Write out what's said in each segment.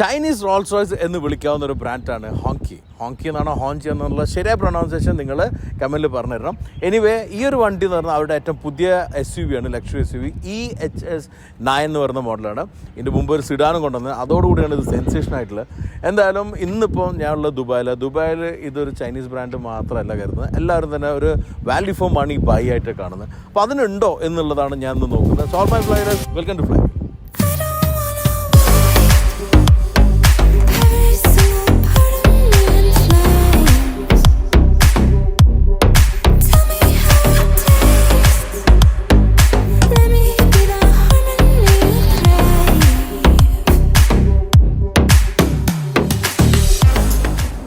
Chinese Rolls Royce എന്ന് വിളിക്കാവുന്ന ഒരു ബ്രാൻഡാണ് ഹോങ്കി ഹോങ്കി എന്നാണോ ഹോഞ്ചി എന്നുള്ള ശരിയായ പ്രൊണൗൺസിയേഷൻ നിങ്ങൾ കമന്റിൽ പറഞ്ഞു തരണം എനിവേ ഈ ഒരു വണ്ടി എന്ന് പറഞ്ഞാൽ അവരുടെ ഏറ്റവും പുതിയ എസ് യു വി ആണ് luxury S U V E H S nine എന്ന് പറയുന്ന മോഡലാണ് ഇതിന്റെ മുമ്പ് ഒരു സിഡാനും കൊണ്ടുവന്നത്. അതോടുകൂടിയാണ് ഇത് സെൻസേഷൻ ആയിട്ടുള്ളത്. എന്തായാലും ഇന്നിപ്പോൾ ഞാനുള്ള ദുബായിൽ ദുബായിൽ ഇതൊരു ചൈനീസ് ബ്രാൻഡ് മാത്രമല്ല കരുതുന്നത്. എല്ലാവരും തന്നെ ഒരു വാല്യൂ ഫോം ആണ് ഈ ബൈ ആയിട്ട് കാണുന്നത്. അപ്പോൾ അതിനുണ്ടോ എന്നുള്ളതാണ് ഞാൻ ഇന്ന് നോക്കുന്നത്. Soul my flyders welcome to fly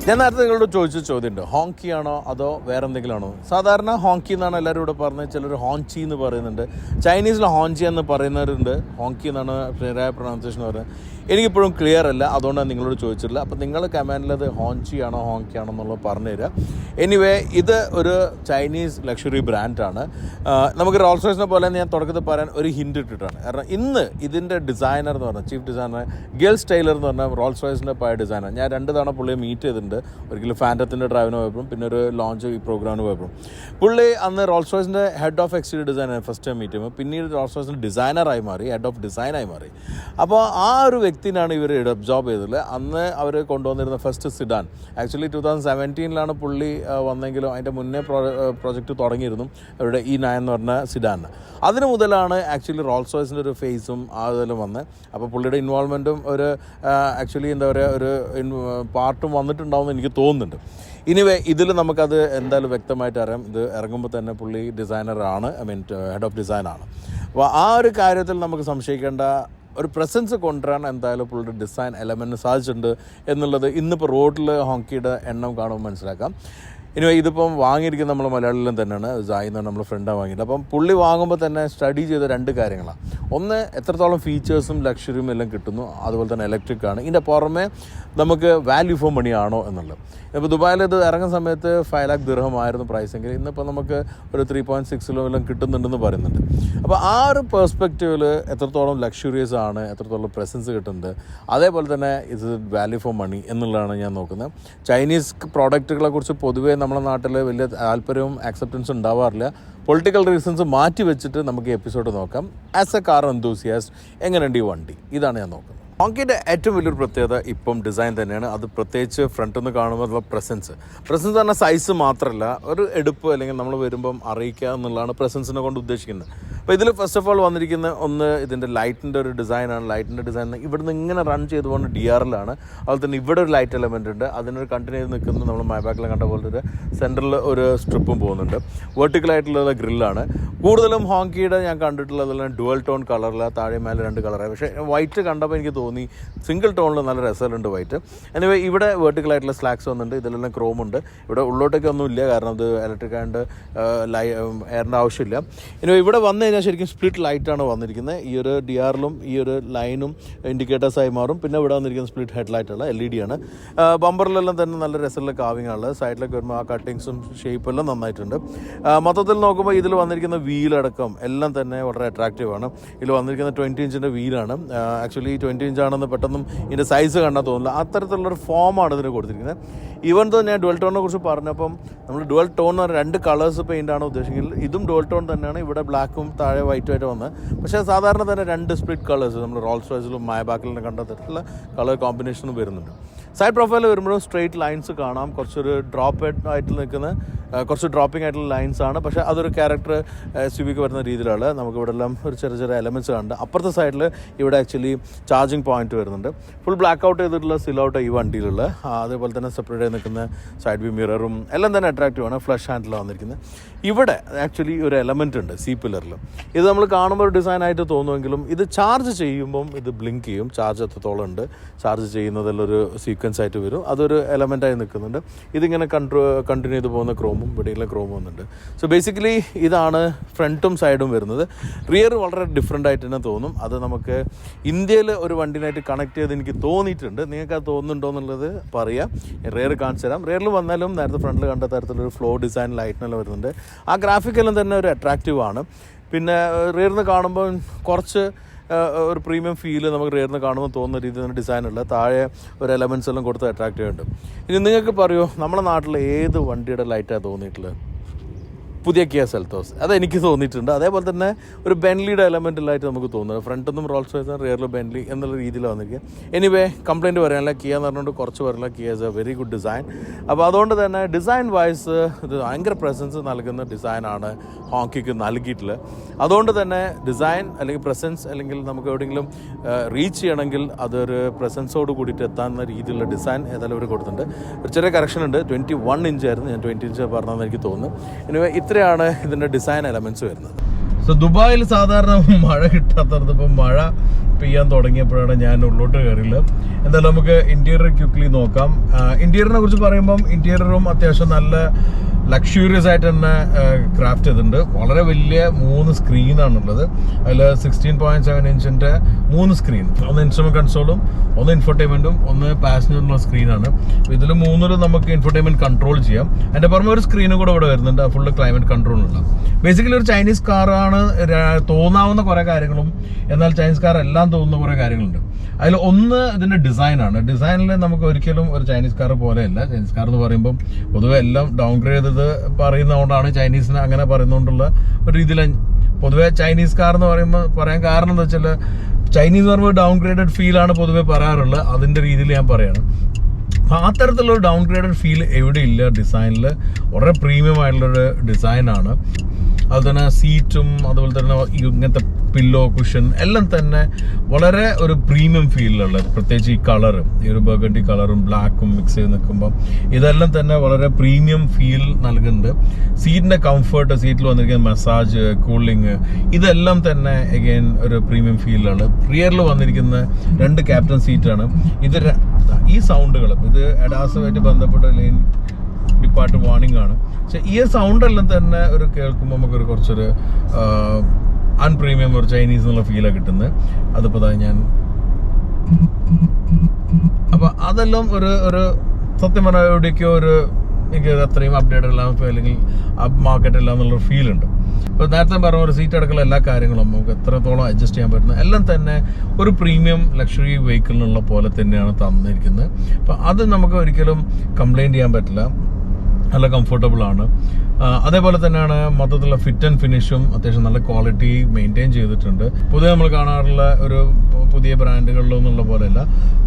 ഞാൻ നേരത്തെ നിങ്ങളോട് ചോദിച്ച ചോദ്യമുണ്ട്. ഹോങ്കി ആണോ അതോ വേറെ എന്തെങ്കിലും ആണോ സാധാരണ ഹോങ്കി എന്നാണ് എല്ലാവരും ഇവിടെ പറഞ്ഞത്. ചിലർ ഹോൺചി എന്ന് പറയുന്നുണ്ട്. ചൈനീസിൽ ഹോഞ്ചി എന്ന് പറയുന്നവരുണ്ട്. ഹോങ്കി എന്നാണ് ശരിയായ പ്രൊണൗൺസിയേഷൻ പറയുന്നത്. എനിക്കിപ്പോഴും ക്ലിയർ അല്ല. അതുകൊണ്ടാണ് നിങ്ങളോട് ചോദിച്ചിട്ടില്ല അപ്പോൾ നിങ്ങൾ കമാൻഡിൽ അത് ഹോഞ്ചി ആണോ ഹോങ്കി ആണോ എന്നുള്ളത് പറഞ്ഞു തരിക എനിവേ ഇത് ഒരു ചൈനീസ് ലക്ഷറി ബ്രാൻഡാണ് നമുക്ക് റോൾസ് റോയ്സിനെ പോലെ ഞാൻ തുടക്കത്തിൽ പറയാൻ ഒരു ഹിൻഡ് ഇട്ടിട്ടാണ്. കാരണം ഇന്ന് ഇതിന്റെ ഡിസൈനർ എന്ന് പറഞ്ഞാൽ ചീഫ് ഡിസൈനർ ഗേൾസ് ടൈലർ എന്ന് പറഞ്ഞാൽ റോൾസ് റോയ്സിന്റെ പഴയ ഡിസൈനർ ഞാൻ രണ്ട് തവണ പുള്ളിയെ മീറ്റ് ചെയ്തിട്ടുണ്ട്. ഒരിക്കലും ഫാന്റത്തിന്റെ ഡ്രൈവിന് പോയപ്പോഴും പിന്നെ ഒരു ലോഞ്ച് ഈ പ്രോഗ്രാമിന് പോയപ്പോഴും. പുള്ളി അന്ന് Rolls റോയ്സിന്റെ head of exterior designer first time meet ചെയ്യുമ്പോൾ. പിന്നീട് റോൾസ് റോയ്സിന്റെ ഡിസൈനറായി മാറി ഹെഡ് ഓഫ് ഡിസൈനായി മാറി. അപ്പോൾ ആ ഒരു വ്യക്തിനാണ് ഇവർ അബ്സോർബ് ചെയ്തത്. അന്ന് അവർ കൊണ്ടുവന്നിരുന്ന first sedan actually two thousand സെവന്റീനിലാണ് പുള്ളി വന്നെങ്കിലും അതിന്റെ മുന്നേ പ്രോ പ്രൊജക്റ്റ് തുടങ്ങിയിരുന്നു. അവരുടെ ഈ നയൻ എന്ന് പറഞ്ഞ സിഡാൻ അതിന് മുതലാണ് ആക്ച്വലി റോൾസ് റോയ്സിന്റെ ഒരു ഫേസും അതിലും വന്ന്. അപ്പോൾ പുള്ളിയുടെ ഇൻവോൾവ്മെന്റും ഒരു ആക്ച്വലി എന്താ പറയുക ഒരു പാർട്ടും വന്നിട്ടുണ്ടാവുമെന്ന് എനിക്ക് തോന്നുന്നുണ്ട്. ഇനിവേ ഇതിൽ നമുക്കത് എന്തായാലും വ്യക്തമായിട്ട് അറിയാം. ഇത് ഇറങ്ങുമ്പോൾ തന്നെ പുള്ളി ഡിസൈനറാണ് ഐ മീൻ ഹെഡ് ഓഫ് ഡിസൈനാണ് അപ്പോൾ ആ ഒരു കാര്യത്തിൽ നമുക്ക് സംശയിക്കേണ്ട ഒരു പ്രസൻസ് കൊണ്ടുവരാൻ എന്തായാലും പുള്ളിയുടെ ഡിസൈൻ എലമെന്റിന് സാധിച്ചിട്ടുണ്ട് എന്നുള്ളത് ഇന്നിപ്പോൾ റോഡിൽ ഹോങ്കിയുടെ എണ്ണം കാണുമ്പോൾ മനസ്സിലാക്കാം. ഇനി ഇതിപ്പം വാങ്ങിയിരിക്കുന്ന നമ്മൾ മലയാളിയിലും തന്നെയാണ്. സായി എന്ന് നമ്മൾ ഫ്രണ്ടാണ് വാങ്ങിയത്. അപ്പം പുള്ളി വാങ്ങുമ്പോൾ തന്നെ സ്റ്റഡി ചെയ്ത രണ്ട് കാര്യങ്ങളാണ്. ഒന്ന് എത്രത്തോളം ഫീച്ചേഴ്സും ലക്ഷറിയും എല്ലാം കിട്ടുന്നു. അതുപോലെ തന്നെ ഇലക്ട്രിക് ആണ്. ഇതിന്റെ പുറമെ നമുക്ക് വാല്യൂ ഫോർ മണി ആണോ എന്നുള്ളത്. ഇപ്പോൾ ദുബായിൽ ഇത് ഇറങ്ങുന്ന സമയത്ത് ഫൈവ് ലാക്ക് ദീർഘമായിരുന്നു പ്രൈസെങ്കിൽ ഇന്നിപ്പോൾ നമുക്ക് ഒരു ത്രീ പോയിന്റ് സിക്സിലോ എല്ലാം കിട്ടുന്നുണ്ടെന്ന് പറയുന്നുണ്ട്. അപ്പോൾ ആ ഒരു പെർസ്പെക്റ്റീവിൽ എത്രത്തോളം ലക്ഷറിയസ് ആണ് എത്രത്തോളം പ്രസൻസ് കിട്ടുന്നുണ്ട്. അതേപോലെ തന്നെ ഇത് വാല്യൂ ഫോർ മണി എന്നുള്ളതാണ് ഞാൻ നോക്കുന്നത്. ചൈനീസ് പ്രോഡക്റ്റുകളെ കുറിച്ച് പൊതുവേ നമ്മുടെ നാട്ടിൽ വലിയ താല്പര്യവും ആക്സെപ്റ്റൻസും ഉണ്ടാവാറില്ല. പൊളിറ്റിക്കൽ റീസൺസ് മാറ്റി വെച്ചിട്ട് നമുക്ക് എപ്പിസോഡ് നോക്കാം. ആസ് എ കാർ എന്തൂസിയാസ്റ്റ് എങ്ങനെയുണ്ട് ഈ വണ്ടി? ഇതാണ് ഞാൻ നോക്കുന്നത്. ഹോങ്കിയുടെ ഏറ്റവും വലിയൊരു പ്രത്യേകത ഇപ്പം ഡിസൈൻ തന്നെയാണ്. അത് പ്രത്യേകിച്ച് ഫ്രണ്ടിൽ നിന്ന് കാണുമ്പോൾ പ്രസൻസ് പ്രസൻസ് എന്ന് പറഞ്ഞാൽ സൈസ് മാത്രമല്ല ഒരു എടുപ്പ് അല്ലെങ്കിൽ നമ്മൾ വരുമ്പം അറിയിക്കുക എന്നുള്ളതാണ് പ്രസൻസിനെ കൊണ്ട് ഉദ്ദേശിക്കുന്നത്. അപ്പോൾ ഇതിൽ ഫസ്റ്റ് ഓഫ് ഓൾ വന്നിരിക്കുന്ന ഒന്ന് ഇതിന്റെ ലൈറ്റിന്റെ ഒരു ഡിസൈനാണ് ലൈറ്റിന്റെ ഡിസൈൻ ഇവിടുന്ന് ഇങ്ങനെ റൺ ചെയ്ത് പോകുന്ന ഡി ആറിലാണ് അതുപോലെ തന്നെ ഇവിടെ ഒരു ലൈറ്റ് എലമെന്റ് ഉണ്ട്. അതിനൊരു കണ്ടിന്യൂ ചെയ്ത് നിൽക്കുന്ന നമ്മൾ മൈബാക്കിൽ കണ്ട പോലെ ഒരു സെന്ററിൽ ഒരു സ്ട്രിപ്പും പോകുന്നുണ്ട്. വെർട്ടിക്കലായിട്ടുള്ള ഗ്രില്ലാണ് കൂടുതലും ഹോങ്കിയുടെ ഞാൻ കണ്ടിട്ടുള്ളതെല്ലാം ഡുവൽ ടോൺ കളറിൽ താഴെ മേലെ രണ്ട് കളറായി പക്ഷേ വൈറ്റ് കണ്ടപ്പോൾ എനിക്ക് തോന്നി സിംഗിൾ ടോണിൽ നല്ല രസമുണ്ട് വൈറ്റ് എനിവേ ഇവിടെ വെർട്ടിക്കലായിട്ടുള്ള സ്ലാക്സ് വന്നിട്ടുണ്ട്. ഇതിലെല്ലാം ക്രോം ഉണ്ട്. ഇവിടെ ഉള്ളോട്ടേക്കൊന്നും ഇല്ല. കാരണം അത് ഇലക്ട്രിക് ആൻഡ് ലൈ എയറിന്റെ ആവശ്യമില്ല. ഇനി ഇവിടെ വന്നു കഴിഞ്ഞാൽ ശരിക്കും സ്പ്ലിറ്റ് ലൈറ്റാണ് വന്നിരിക്കുന്നത്. ഈ ഒരു ഡി ആറിലും ഈ ഒരു ലൈനും ഇൻഡിക്കേറ്റേഴ്സായി മാറും. പിന്നെ ഇവിടെ വന്നിരിക്കുന്ന സ്പ്ലിറ്റ് ഹെഡ് ലൈറ്റുള്ള എൽ ഇ ഡി ആണ്. ബമ്പറിലെല്ലാം തന്നെ നല്ല രസമുള്ള കാവിംഗ് ആണ് സൈഡിലൊക്കെ വരുമ്പോൾ ആ കട്ടിങ്സും ഷേപ്പും എല്ലാം നന്നായിട്ടുണ്ട്. മൊത്തത്തിൽ നോക്കുമ്പോൾ ഇതിൽ വന്നിരിക്കുന്ന വീലടക്കം എല്ലാം തന്നെ വളരെ അട്രാക്റ്റീവ് ആണ്. ഇതിൽ വന്നിരിക്കുന്ന ട്വന്റി ഇഞ്ചിന്റെ വീലാണ് ആക്ച്വലി ട്വന്റി ഇഞ്ചാണെന്ന് പെട്ടെന്ന് ഇതിന്റെ സൈസ് കണ്ടാൽ തോന്നില്ല അത്തരത്തിലുള്ളൊരു ഫോമാണ് ഇതിന് കൊടുത്തിരിക്കുന്നത്. ഈവൻ തോ ഞാൻ ഡുവൽ ടോണിനെ കുറിച്ച് പറഞ്ഞപ്പം നമ്മൾ ഡുവൽ ടോൺ എന്ന് പറഞ്ഞാൽ രണ്ട് കളേഴ്സ് പെയിന്റ് ആണ് ഉദ്ദേശിക്കുന്നത്. ഇതും ഡുവൽ ടോൺ തന്നെയാണ്. ഇവിടെ ബ്ലാക്കും താഴെ വൈറ്റ് ആയിട്ട് വന്നത് പക്ഷേ സാധാരണ തന്നെ രണ്ട് സ്പ്ലിറ്റ് കളേഴ്സ് നമ്മൾ റോൾസ് റോയ്സിലും മായബാക്കിലും കണ്ട തരത്തിലുള്ള കളർ കോമ്പിനേഷനും വരുന്നുണ്ട്. സൈഡ് പ്രൊഫൈൽ വരുമ്പോഴും സ്ട്രെയിറ്റ് ലൈൻസ് കാണാം. കുറച്ചൊരു ഡ്രോപ്പ് ആയിട്ട് നിൽക്കുന്ന കുറച്ച് ഡ്രോപ്പിംഗ് ആയിട്ടുള്ള ലൈൻസ് ആണ്. പക്ഷേ അതൊരു ക്യാരക്ടർ എസ് യു വിക്ക് വരുന്ന രീതിയിലാണ് നമുക്ക് ഇവിടെ എല്ലാം ഒരു ചെറിയ ചെറിയ എലമെന്റ്സ് കാണുന്നത് അപ്പുറത്തെ സൈഡിൽ ഇവിടെ ആക്ച്വലി ചാർജിങ് പോയിന്റ് വരുന്നുണ്ട്. ഫുൾ ബ്ലാക്ക് ഔട്ട് ചെയ്തിട്ടുള്ള സിൽ ഔട്ട് ഈ വണ്ടിയിലുള്ള അതേപോലെ തന്നെ സെപ്പറേറ്റ് ആയി നിൽക്കുന്ന സൈഡ് വ്യൂ മിററും എല്ലാം തന്നെ അട്രാക്റ്റീവ് ആണ്. ഫ്ലഷ് ഹാൻഡിലാണ് വന്നിരിക്കുന്നത്. ഇവിടെ ആക്ച്വലി ഒരു എലമെന്റ് ഉണ്ട് സി പില്ലറിൽ ഇത് നമ്മൾ കാണുമ്പോൾ ഒരു ഡിസൈൻ ആയിട്ട് തോന്നുമെങ്കിലും ഇത് ചാർജ് ചെയ്യുമ്പം ഇത് ബ്ലിങ്ക് ചെയ്യും. ചാർജ് എത്രത്തോളം ഉണ്ട് ചാർജ് ചെയ്യുന്നതിലൊരു സീക്വൻസ് ആയിട്ട് വരും. അതൊരു എലമെന്റായി നിൽക്കുന്നുണ്ട്. ഇതിങ്ങനെ കൺട്രോ കണ്ടിന്യൂ ചെയ്ത് പോകുന്ന ക്രോമും വെടിയുള്ള ക്രോമും വന്നിട്ടുണ്ട്. സോ ബേസിക്കലി ഇതാണ് ഫ്രണ്ടും സൈഡും വരുന്നത്. റിയർ വളരെ ഡിഫറെന്റ് ആയിട്ട് തന്നെ തോന്നും. അത് നമുക്ക് ഇന്ത്യയിൽ ഒരു വണ്ടിനായിട്ട് കണക്ട് ചെയ്ത് എനിക്ക് തോന്നിയിട്ടുണ്ട്. നിങ്ങൾക്ക് അത് തോന്നുന്നുണ്ടോ എന്നുള്ളത് പറയാം. റിയർ കാണിച്ചു തരാം. റിയറിൽ വന്നാലും നേരത്തെ ഫ്രണ്ടിൽ കണ്ട തരത്തിലൊരു ഫ്ലോ ഡിസൈൻ ലൈറ്റിനെല്ലാം വരുന്നുണ്ട്. ആ ഗ്രാഫിക്കെല്ലാം തന്നെ ഒരു അട്രാക്റ്റീവ് ആണ്. പിന്നെ റിയറിൽ നിന്ന് കാണുമ്പോൾ കുറച്ച് ഒരു പ്രീമിയം ഫീൽ നമുക്ക് റേറിന് കാണുമ്പോൾ തോന്നുന്ന രീതിയിൽ ഡിസൈനുള്ള താഴെ ഒരു എലമെൻസ് എല്ലാം കൊടുത്ത് അട്രാക്റ്റ് ചെയ്യുന്നുണ്ട്. ഇനി നിങ്ങൾക്ക് പറയുമോ നമ്മുടെ നാട്ടിൽ ഏത് വണ്ടിയുടെ ലൈറ്റാണ് തോന്നിയിട്ടുള്ളത്? പുതിയ കിയ സെൽത്തോസ് അത് എനിക്ക് തോന്നിയിട്ടുണ്ട്. അതേപോലെ തന്നെ ഒരു ബെൻലിയുടെ എലമെന്റിലായിട്ട് നമുക്ക് തോന്നുന്നത് ഫ്രണ്ട് ഒന്നും റോൾസ് റോയ്സ് റിയറിൽ ബെൻലി എന്നുള്ള രീതിയിൽ വന്നിരിക്കുക എനിവേ കംപ്ലയിന്റ് പറയാനില്ല. കിയ എന്ന് പറഞ്ഞുകൊണ്ട് കുറച്ച് പറയില്ല Kia is a very good design അപ്പോൾ അതുകൊണ്ട് തന്നെ ഡിസൈൻ വൈസ് ഇത് ഭയങ്കര പ്രസൻസ് നൽകുന്ന ഡിസൈനാണ് ഹോക്കിക്ക് നൽകിയിട്ടുള്ളത്. അതുകൊണ്ട് തന്നെ ഡിസൈൻ അല്ലെങ്കിൽ പ്രസൻസ് അല്ലെങ്കിൽ നമുക്ക് എവിടെയെങ്കിലും റീച്ച് ചെയ്യണമെങ്കിൽ അതൊരു പ്രസൻസോട് കൂടിയിട്ട് എത്താവുന്ന രീതിയിലുള്ള ഡിസൈൻ ഏതായാലും അവർ കൊടുത്തിട്ടുണ്ട്. ഒരു ചെറിയ കറക്ഷൻ ഉണ്ട്. ട്വന്റി വൺ ഇഞ്ച് ആയിരുന്നു. ഞാൻ ട്വന്റി ഇഞ്ച് പറഞ്ഞതെന്ന് എനിക്ക് തോന്നുന്നു. ഇനി ഇത്രയാണ് ഇതിന്റെ ഡിസൈൻ എലമെന്റ്സ് വരുന്നത്. സോ ദുബായിൽ സാധാരണ മഴ കിട്ടാത്തടത്ത് ഇപ്പം മഴ പെയ്യാൻ തുടങ്ങിയപ്പോഴാണ് ഞാൻ ഉള്ളോട്ട് കയറിയുള്ളത് എന്തായാലും നമുക്ക് ഇന്റീരിയർ ക്യുക്ലി നോക്കാം. ഇന്റീരിയറിനെ കുറിച്ച് പറയുമ്പം ഇന്റീരിയറും അത്യാവശ്യം നല്ല ലക്ഷൂറിയസ് ആയിട്ട് തന്നെ ക്രാഫ്റ്റ് ചെയ്തിട്ടുണ്ട്. വളരെ വലിയ മൂന്ന് സ്ക്രീനാണുള്ളത് അതിൽ സിക്സ്റ്റീൻ പോയിന്റ് സെവൻ ഇഞ്ചിന്റെ മൂന്ന് സ്ക്രീൻ ഒന്ന് ഇൻസ്ട്രുമെന്റ് കൺസോളും ഒന്ന് ഇൻഫർടൈൻമെന്റും ഒന്ന് പാസഞ്ചറിനുള്ള സ്ക്രീനാണ് ഇതിൽ മൂന്നിലും നമുക്ക് ഇൻഫർടൈൻമെന്റ് കൺട്രോൾ ചെയ്യാം. എന്റെ പുറമെ ഒരു സ്ക്രീനും കൂടെ ഇവിടെ വരുന്നുണ്ട്. ഫുള്ള് ക്ലൈമറ്റ് കൺട്രോളിനുള്ള ബേസിക്കലി ഒരു ചൈനീസ് കാറാണ് തോന്നാവുന്ന കുറെ കാര്യങ്ങളും. എന്നാൽ ചൈനീസ് കാർ എല്ലാം തോന്നുന്ന കുറെ കാര്യങ്ങളുണ്ട്. അതിൽ ഒന്ന് ഇതിന്റെ ഡിസൈനാണ് ഡിസൈനിൽ നമുക്ക് ഒരിക്കലും ഒരു ചൈനീസ് കാർ പോലെയല്ല. ചൈനീസ് കാർ എന്ന് പറയുമ്പോൾ പൊതുവെ എല്ലാം ഡൗൺഗ്രേഡ് ചെയ്തത് പറയുന്നതുകൊണ്ടാണ് ചൈനീസിനെ അങ്ങനെ പറയുന്നതുകൊണ്ടുള്ള ഒരു രീതിയിൽ പൊതുവെ ചൈനീസ് കാർ എന്ന് പറയുമ്പോൾ പറയാൻ കാരണം എന്താ വെച്ചാൽ ചൈനീസ് എന്ന് പറയുമ്പോൾ ഡൗൺഗ്രേഡഡ് ഫീലാണ് പൊതുവെ പറയാറുള്ളത്. അതിന്റെ രീതിയിൽ ഞാൻ പറയാണ്. അപ്പോൾ ആ തരത്തിലുള്ള ഡൗൺ ഗ്രേഡഡ് ഫീൽ എവിടെ ഇല്ല ഡിസൈനിൽ വളരെ പ്രീമിയം ആയിട്ടുള്ളൊരു ഡിസൈനാണ് അതുപോലെ തന്നെ സീറ്റും അതുപോലെ തന്നെ ഇങ്ങനത്തെ പില്ലോ കുഷൻ എല്ലാം തന്നെ വളരെ ഒരു പ്രീമിയം ഫീലിലുള്ള പ്രത്യേകിച്ച് ഈ കളറും ഈ ഒരു ബർഗണ്ടി കളറും ബ്ലാക്കും മിക്സ് ചെയ്ത് നിൽക്കുമ്പോൾ ഇതെല്ലാം തന്നെ വളരെ പ്രീമിയം ഫീൽ നൽകുന്നുണ്ട്. സീറ്റിന്റെ കംഫർട്ട് സീറ്റിൽ വന്നിരിക്കുന്ന മസാജ് കൂളിംഗ് ഇതെല്ലാം തന്നെ അഗെയിൻ ഒരു പ്രീമിയം ഫീലാണ് റിയറിൽ വന്നിരിക്കുന്ന രണ്ട് ക്യാപ്റ്റൻ സീറ്റാണ് ഇത് ഈ സൗണ്ടുകളും ഇത് എഡാസുമായിട്ട് ബന്ധപ്പെട്ട ലൈൻ ഡിപ്പാർട്ട് വാണിംഗ് ആണ് പക്ഷെ ഈ സൗണ്ട് എല്ലാം തന്നെ ഒരു കേൾക്കുമ്പോൾ നമുക്കൊരു കുറച്ചൊരു അൺപ്രീമിയം ഒരു ചൈനീസ് എന്നുള്ള ഫീലാണ് കിട്ടുന്നത്. അതിപ്പോൾ തന്നെ ഞാൻ അപ്പൊ അതെല്ലാം ഒരു ഒരു സത്യം പറഞ്ഞാൽ എവിടേക്കോ ഒരു എനിക്ക് അത്രയും അപ്ഡേറ്റ് എല്ലാം അല്ലെങ്കിൽ അപ്പ് മാർക്കറ്റ് എല്ലാം എന്നുള്ള ഫീൽ ഉണ്ട്. ഇപ്പോൾ നേരത്തെ പറഞ്ഞ ഒരു സീറ്റ് അടക്കമുള്ള എല്ലാ കാര്യങ്ങളും നമുക്ക് എത്രത്തോളം അഡ്ജസ്റ്റ് ചെയ്യാൻ പറ്റുന്ന എല്ലാം തന്നെ ഒരു പ്രീമിയം ലക്ഷറി വെഹിക്കിളിനുള്ള പോലെ തന്നെയാണ് തന്നിരിക്കുന്നത്. അപ്പോൾ അത് നമുക്ക് ഒരിക്കലും കംപ്ലൈന്റ് ചെയ്യാൻ പറ്റില്ല. നല്ല കംഫർട്ടബിൾ ആണ്. അതേപോലെ തന്നെയാണ് മൊത്തത്തിലുള്ള ഫിറ്റ് ആൻഡ് ഫിനിഷും അത്യാവശ്യം നല്ല ക്വാളിറ്റി മെയിന്റെയിൻ ചെയ്തിട്ടുണ്ട്. പൊതുവെ നമ്മൾ കാണാറുള്ള ഒരു പുതിയ ബ്രാൻഡുകളിലൊന്നുള്ള പോലെയല്ല.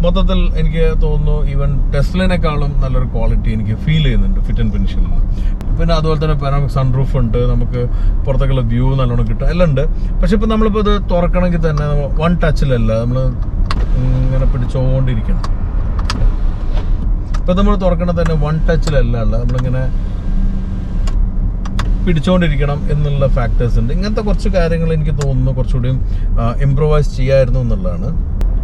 മൊത്തത്തിൽ എനിക്ക് തോന്നുന്നു ഈവൻ ടെസ്ലിനേക്കാളും നല്ലൊരു ക്വാളിറ്റി എനിക്ക് ഫീൽ ചെയ്യുന്നുണ്ട് ഫിറ്റ് ആൻഡ് ഫിനിഷിൽ പിന്നെ അതുപോലെ തന്നെ പാനോമിക് സൺറൂഫ് ഉണ്ട് നമുക്ക് പുറത്തേക്കുള്ള വ്യൂ നല്ലോണം കിട്ടും എല്ലാം ഉണ്ട്. പക്ഷെ ഇപ്പം നമ്മളിപ്പോൾ ഇത് തുറക്കണമെങ്കിൽ തന്നെ വൺ ടച്ചിലല്ല നമ്മൾ ഇങ്ങനെ പിടിച്ചുകൊണ്ടിരിക്കണം ഇപ്പൊ നമ്മൾ തുറക്കണത് തന്നെ വൺ ടച്ചിലല്ല ഉള്ളത്. നമ്മളിങ്ങനെ പിടിച്ചുകൊണ്ടിരിക്കണം എന്നുള്ള ഫാക്ടേഴ്സ് ഉണ്ട്. ഇങ്ങനത്തെ കുറച്ച് കാര്യങ്ങൾ എനിക്ക് തോന്നുന്നു കുറച്ചുകൂടിയും ഇമ്പ്രൂവൈസ് ചെയ്യായിരുന്നു എന്നുള്ളതാണ്.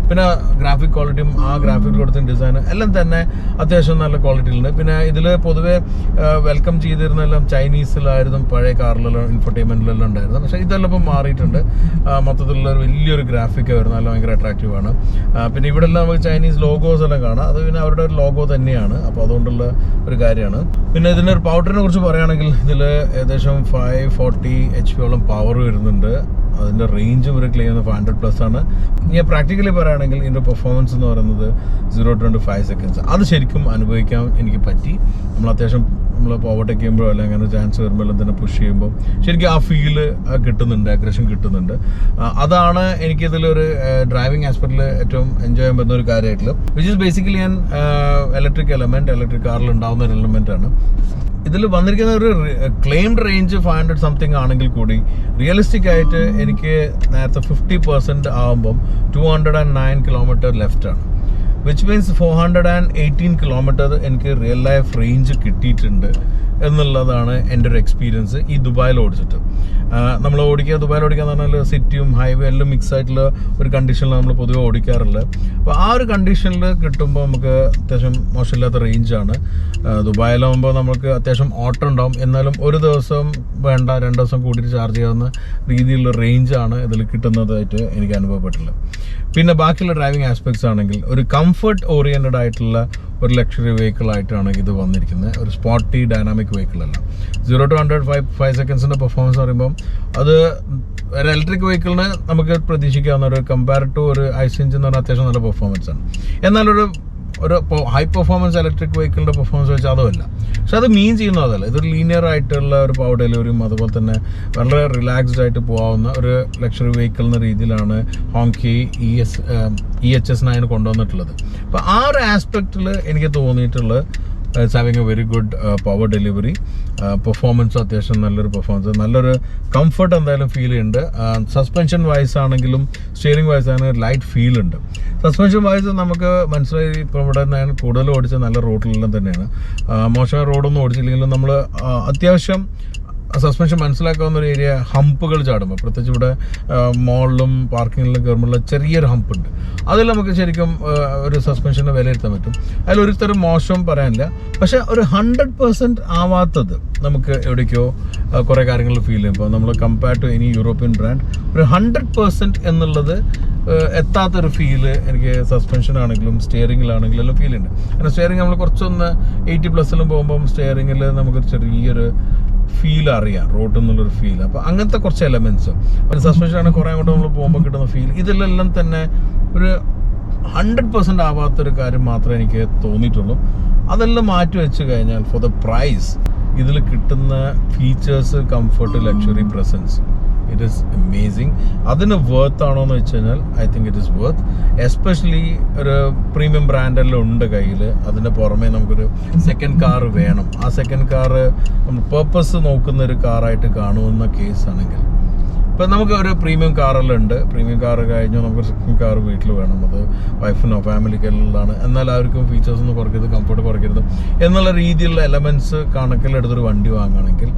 പിന്നെ ഗ്രാഫിക് ക്വാളിറ്റിയും ആ ഗ്രാഫിക് കൊടുത്ത ഡിസൈൻ എല്ലാം തന്നെ അത്യാവശ്യം നല്ല ക്വാളിറ്റിയിലുണ്ട് പിന്നെ ഇതിൽ പൊതുവെ വെൽക്കം ചെയ്തിരുന്ന ചെയ്തിരുന്നെല്ലാം ചൈനീസിലായിരുന്നു പഴയ കാറിലെല്ലാം ഇൻഫർടൈൻമെന്റിലെല്ലാം ഉണ്ടായിരുന്നു പക്ഷേ ഇതെല്ലാം ഇപ്പം മാറിയിട്ടുണ്ട്. മൊത്തത്തിലുള്ള ഒരു വലിയൊരു ഗ്രാഫിക് വരുന്നത് നല്ല ഭയങ്കര ആണ്. പിന്നെ ഇവിടെ എല്ലാം നമുക്ക് ചൈനീസ് ലോഗോസ് എല്ലാം കാണാം. അത് പിന്നെ അവരുടെ ഒരു ലോഗോ തന്നെയാണ്. അപ്പോൾ അതുകൊണ്ടുള്ള ഒരു കാര്യമാണ്. പിന്നെ ഇതിന്റെ ഒരു പൗഡറിനെ കുറിച്ച് പറയുകയാണെങ്കിൽ ഇതിൽ ഏകദേശം ഫൈവ് ഫോർട്ടി എച്ച് പിയോളം പവർ വരുന്നുണ്ട്. അതിന്റെ റേഞ്ചും ഒരു ക്ലെയിം ഫൈവ് ഹൺഡ്രഡ് പ്ലസ് ആണ്. ഞാൻ പ്രാക്ടിക്കലി പറയുകയാണെങ്കിൽ ഇതിന്റെ പെർഫോമൻസ് എന്ന് പറയുന്നത് സീറോ ട്വന്റി ഫൈവ് സെക്കൻഡ്സ് അത് ശരിക്കും അനുഭവിക്കാൻ എനിക്ക് പറ്റി. നമ്മൾ അത്യാവശ്യം നമ്മൾ ഓവർടേക്ക് ചെയ്യുമ്പോഴോ അല്ലെങ്കിൽ അങ്ങനെ ചാൻസ് വരുമ്പോൾ എല്ലാം തന്നെ പുഷ് ചെയ്യുമ്പോൾ ശരിക്കും ആ ഫീൽ കിട്ടുന്നുണ്ട് അഗ്രഷൻ കിട്ടുന്നുണ്ട്. അതാണ് എനിക്കിതിലൊരു ഡ്രൈവിംഗ് ആസ്പെക്റ്റിൽ ഏറ്റവും എൻജോയ് ചെയ്യാൻ പറ്റുന്ന ഒരു കാര്യമായിട്ടുള്ളത്. വിച്ച് ഇസ് ബേസിക്കലി ഞാൻ ഇലക്ട്രിക് എലമെന്റ് ഇലക്ട്രിക് കാറിൽ ഉണ്ടാകുന്ന ഒരു എലമെന്റ് ആണ്. ഇതിൽ വന്നിരിക്കുന്ന ഒരു claimed range five hundred something ആണെങ്കിൽ കൂടി റിയലിസ്റ്റിക് ആയിട്ട് എനിക്ക് നേരത്തെ ഫിഫ്റ്റി പെർസെന്റ് ആകുമ്പം two hundred and nine kilometre left ആണ്. Which means four hundred and eighteen kilometre എനിക്ക് റിയൽ ലൈഫ് റേഞ്ച് കിട്ടിയിട്ടുണ്ട്. എന്നുള്ളതാണ് എന്റെ ഒരു എക്സ്പീരിയൻസ് ഈ ദുബായിൽ ഓടിച്ചിട്ട്. നമ്മൾ ഓടിക്കുക ദുബായിൽ ഓടിക്കുക എന്ന് പറഞ്ഞാൽ സിറ്റിയും ഹൈവേ എല്ലാം മിക്സ് ആയിട്ടുള്ള ഒരു കണ്ടീഷനിലാണ് നമ്മൾ പൊതുവെ ഓടിക്കാറുള്ളത്. അപ്പോൾ ആ ഒരു കണ്ടീഷനിൽ കിട്ടുമ്പോൾ നമുക്ക് അത്യാവശ്യം മോശമില്ലാത്ത റേഞ്ചാണ് ദുബായിലാകുമ്പോൾ നമുക്ക് അത്യാവശ്യം ഓട്ടം ഉണ്ടാവും. എന്നാലും ഒരു ദിവസം വേണ്ട രണ്ട് ദിവസം കൂടിയിട്ട് ചാർജ് ചെയ്യാവുന്ന രീതിയിലുള്ള റേഞ്ചാണ് ഇതിൽ കിട്ടുന്നതായിട്ട് എനിക്ക് അനുഭവപ്പെട്ടില്ല പിന്നെ ബാക്കിയുള്ള ഡ്രൈവിംഗ് ആസ്പെക്ട്സ് ആണെങ്കിൽ ഒരു കംഫർട്ട് ഓറിയന്റഡ് ആയിട്ടുള്ള ഒരു ലക്ഷറി വെഹിക്കിൾ ആയിട്ടാണ് ഇത് വന്നിരിക്കുന്നത്. ഒരു സ്പോട്ടി ഡൈനാമിക് വെഹിക്കിൾ അല്ല. Zero to hundred five five സെക്കൻഡ്സിന്റെ performance പറയുമ്പം അത് ഒരു ഇലക്ട്രിക് വെഹിക്കിളിന് നമുക്ക് പ്രതീക്ഷിക്കാവുന്ന ഒരു കമ്പയർ ടു ഒരു ഐസ് എഞ്ചിൻ എന്ന് പറഞ്ഞാൽ അത്യാവശ്യം നല്ല പെർഫോമൻസ് ആണ്. എന്നാൽ ഒരു ഹൈ പെർഫോമൻസ് ഇലക്ട്രിക് വെഹിക്കിളിന്റെ പെർഫോമൻസ് വെച്ചാൽ അതുമല്ല. പക്ഷെ അത് മീൻ ചെയ്യുന്നത് അതല്ല. ഇതൊരു ലീനിയർ ആയിട്ടുള്ള ഒരു പവർ ഡെലിവറിയും അതുപോലെ തന്നെ വളരെ റിലാക്സ്ഡ് ആയിട്ട് പോകാവുന്ന ഒരു ലക്ഷറി വെഹിക്കിൾ എന്ന രീതിയിലാണ് Hongqi E S E H S nine കൊണ്ടുവന്നിട്ടുള്ളത്. അപ്പോൾ ആ ഒരു ആസ്പെക്റ്റിൽ എനിക്ക് തോന്നിയിട്ടുള്ളത് it's having a very good power delivery performance അത്യാവശ്യം നല്ലൊരു പെർഫോമൻസ് നല്ലൊരു കംഫർട്ട് എന്തായാലും ഫീൽ ചെയ്യുന്നുണ്ട്. സസ്പെൻഷൻ വൈസ് ആണെങ്കിലും സ്റ്റിയറിംഗ് വൈസ് ആണെങ്കിലും ലൈറ്റ് ഫീൽ ഉണ്ട്. സസ്പെൻഷൻ വൈസ് നമുക്ക് മനസ്സിലായി ഇപ്പോൾ ഇവിടെ ഞാൻ കൂടുതൽ ഓടിച്ച നല്ല റോഡിലെല്ലാം തന്നെയാണ്. മോശമായ റോഡൊന്നും ഓടിച്ചില്ലെങ്കിലും നമ്മൾ അത്യാവശ്യം സസ്പെൻഷൻ മനസ്സിലാക്കാവുന്ന ഒരു ഏരിയ ഹമ്പുകൾ ചാടുമ്പോൾ പ്രത്യേകിച്ച് ഇവിടെ മോളിലും പാർക്കിങ്ങിലും കയറുമ്പോൾ ചെറിയൊരു ഹമ്പ് ഉണ്ട്. അതിൽ നമുക്ക് ശരിക്കും ഒരു സസ്പെൻഷനെ വിലയിരുത്താൻ പറ്റും. അതിൽ ഒരിത്തരം മോശം പറയാനില്ല. പക്ഷേ ഒരു ഹൺഡ്രഡ് പെർസെന്റ് ആവാത്തത് നമുക്ക് എവിടേക്കോ കുറേ കാര്യങ്ങൾ ഫീൽ ചെയ്യും. ഇപ്പോൾ നമ്മൾ compare to any European brand ഒരു ഹൺഡ്രഡ് പെർസെന്റ് എന്നുള്ളത് എത്താത്തൊരു ഫീൽ എനിക്ക് സസ്പെൻഷൻ ആണെങ്കിലും സ്റ്റിയറിങ്ങിലാണെങ്കിലും എല്ലാം ഫീൽ ഉണ്ട് കാരണം സ്റ്റിയറിങ് നമ്മൾ കുറച്ചൊന്ന് എയ്റ്റി പ്ലസ്സിലും പോകുമ്പം സ്റ്റിയറിങ്ങിൽ നമുക്കൊരു ചെറിയൊരു ഫീൽ അറിയാം റോട്ട് എന്നുള്ളൊരു ഫീൽ അപ്പോൾ അങ്ങനത്തെ കുറച്ച് എലമെന്റ്സ് സസ്പെൻഷൻ ആണ് കുറേ അങ്ങോട്ട് നമ്മൾ പോകുമ്പോൾ കിട്ടുന്ന ഫീൽ ഇതിലെല്ലാം തന്നെ ഒരു ഹൺഡ്രഡ് പെർസെന്റ് ആവാത്തൊരു കാര്യം മാത്രമേ എനിക്ക് തോന്നിയിട്ടുള്ളൂ. അതെല്ലാം മാറ്റി വെച്ച് കഴിഞ്ഞാൽ ഫോർ ദ പ്രൈസ് ഇതിൽ കിട്ടുന്ന features comfort luxury presence it is amazing അതിന് വർത്ത് ആണോന്ന് വെച്ച് കഴിഞ്ഞാൽ I think it is worth especially ഒരു പ്രീമിയം ബ്രാൻഡെല്ലാം ഉണ്ട് കയ്യിൽ അതിന്റെ പുറമെ നമുക്കൊരു സെക്കൻഡ് കാർ വേണം. ആ സെക്കൻഡ് കാർ നമ്മൾ പേർപ്പസ് നോക്കുന്ന ഒരു കാറായിട്ട് കാണുമെന്ന കേസ് ആണെങ്കിൽ. ഇപ്പം നമുക്ക് ഒരു പ്രീമിയം കാറെല്ലാം ഉണ്ട്. പ്രീമിയം കാർ കഴിഞ്ഞാൽ നമുക്ക് സെക്കൻഡ് കാർ വീട്ടിൽ വേണം. അത് വൈഫിനോ ഫാമിലിക്കെല്ലാം എന്നാൽ അവർക്കും ഫീച്ചേഴ്സ് ഒന്നും കുറയ്ക്കരുത് കംഫർട്ട് കുറയ്ക്കരുത് എന്നുള്ള രീതിയിലുള്ള എലമെന്റ്സ് കണക്കിലെടുത്തൊരു വണ്ടി വാങ്ങുകയാണെങ്കിൽ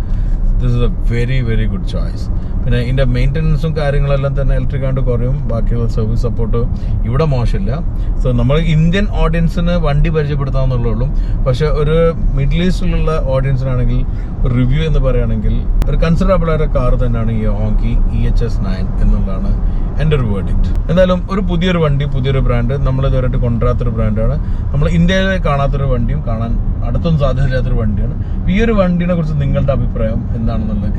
this is a very very good choice പിന്നെ ഇതിന്റെ മെയിന്റനൻസും കാര്യങ്ങളെല്ലാം തന്നെ ഇലക്ട്രിക് ആണ്ട് കുറയും. ബാക്കിയുള്ള സർവീസ് സപ്പോർട്ട് ഇവിടെ മോശമില്ല. സോ നമ്മൾ ഇന്ത്യൻ ഓഡിയൻസിന് വണ്ടി പരിചയപ്പെടുത്താമെന്നുള്ളൂ പക്ഷെ ഒരു മിഡിൽ ഈസ്റ്റിലുള്ള ഓഡിയൻസിനാണെങ്കിൽ റിവ്യൂ എന്ന് പറയുകയാണെങ്കിൽ ഒരു കൺസിഡറബിൾ ആയ കാർ തന്നെയാണ് ഈ Hongqi E H S nine എന്നുള്ളതാണ് എന്റെ ഒരു വേർഡിക്റ്റ് എന്തായാലും ഒരു പുതിയൊരു വണ്ടി പുതിയൊരു ബ്രാൻഡ് നമ്മൾ ഇതുവരെയായിട്ട് കൊണ്ടുവരാത്തൊരു ബ്രാൻഡാണ് നമ്മൾ ഇന്ത്യയിൽ കാണാത്തൊരു വണ്ടിയും കാണാൻ അടുത്തൊന്നും സാധ്യതയില്ലാത്തൊരു വണ്ടിയാണ്. ഈ ഒരു വണ്ടിനെ കുറിച്ച് നിങ്ങളുടെ അഭിപ്രായം എന്താണെന്നുള്ളത്